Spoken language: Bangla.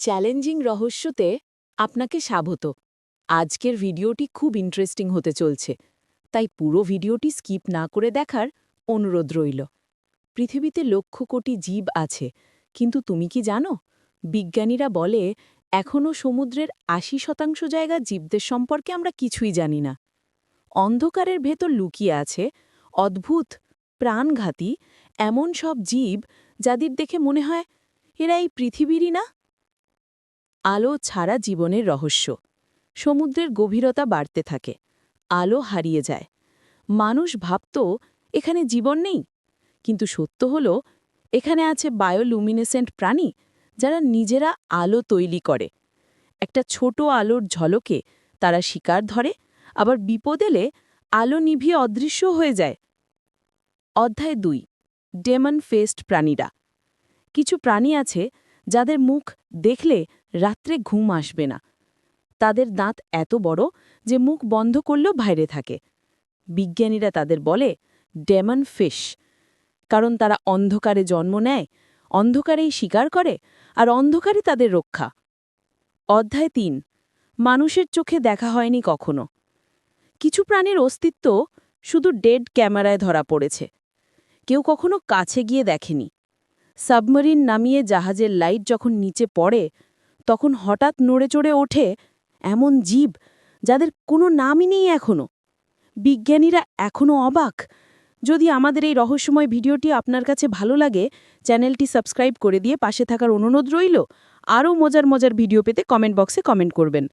চ্যালেঞ্জিং রহস্যতে আপনাকে স্বাগত। আজকের ভিডিওটি খুব ইন্টারেস্টিং হতে চলছে, তাই পুরো ভিডিওটি স্কিপ না করে দেখার অনুরোধ রইল। পৃথিবীতে লক্ষ কোটি জীব আছে, কিন্তু তুমি কি জানো? বিজ্ঞানীরা বলে এখনও সমুদ্রের আশি শতাংশ জায়গা জীবদের সম্পর্কে আমরা কিছুই জানি না। অন্ধকারের ভেতর লুকিয়ে আছে অদ্ভুত প্রাণঘাতী এমন সব জীব যাদের দেখে মনে হয়, এরা এই পৃথিবীরই না? আলো ছাড়া জীবনের রহস্য। সমুদ্রের গভীরতা বাড়তে থাকে, আলো হারিয়ে যায়। মানুষ ভাবত, এখানে জীবন নেই? কিন্তু সত্য হল, এখানে আছে বায়োলুমিনেসেন্ট প্রাণী, যারা নিজেরা আলো তৈরি করে। একটা ছোট আলোর ঝলকে তারা শিকার ধরে, আবার বিপদ এলে আলো নিভিয়ে অদৃশ্য হয়ে যায়। অধ্যায় দুই, ডেমন ফেস্ট প্রাণীরা। কিছু প্রাণী আছে যাদের মুখ দেখলে রাত্রে ঘুম আসবে না। তাদের দাঁত এত বড় যে মুখ বন্ধ করলেও বাইরে থাকে। বিজ্ঞানীরা তাদের বলে, ডেমন ফিশ। কারণ তারা অন্ধকারে জন্ম নেয়, অন্ধকারেই শিকার করে, আর অন্ধকারই তাদের রক্ষা। অধ্যায় তিন, মানুষের চোখে দেখা হয়নি কখনো। কিছু প্রাণীর অস্তিত্ব শুধু ডেড ক্যামেরায় ধরা পড়েছে। কেউ কখনো কাছে গিয়ে দেখেনি। সাবমেরিন নামিয়ে জাহাজের লাইট যখন নিচে পড়ে, তখন হঠাৎ নড়ে চড়ে ওঠে এমন জীব যাদের কোনো নামই নেই এখনও। বিজ্ঞানীরা এখনও অবাক। যদি আমাদের এই রহস্যময় ভিডিওটি আপনার কাছে ভালো লাগে, চ্যানেলটি সাবস্ক্রাইব করে দিয়ে পাশে থাকার অনুরোধ রইল। আরও মজার মজার ভিডিও পেতে কমেন্ট বক্সে কমেন্ট করবেন।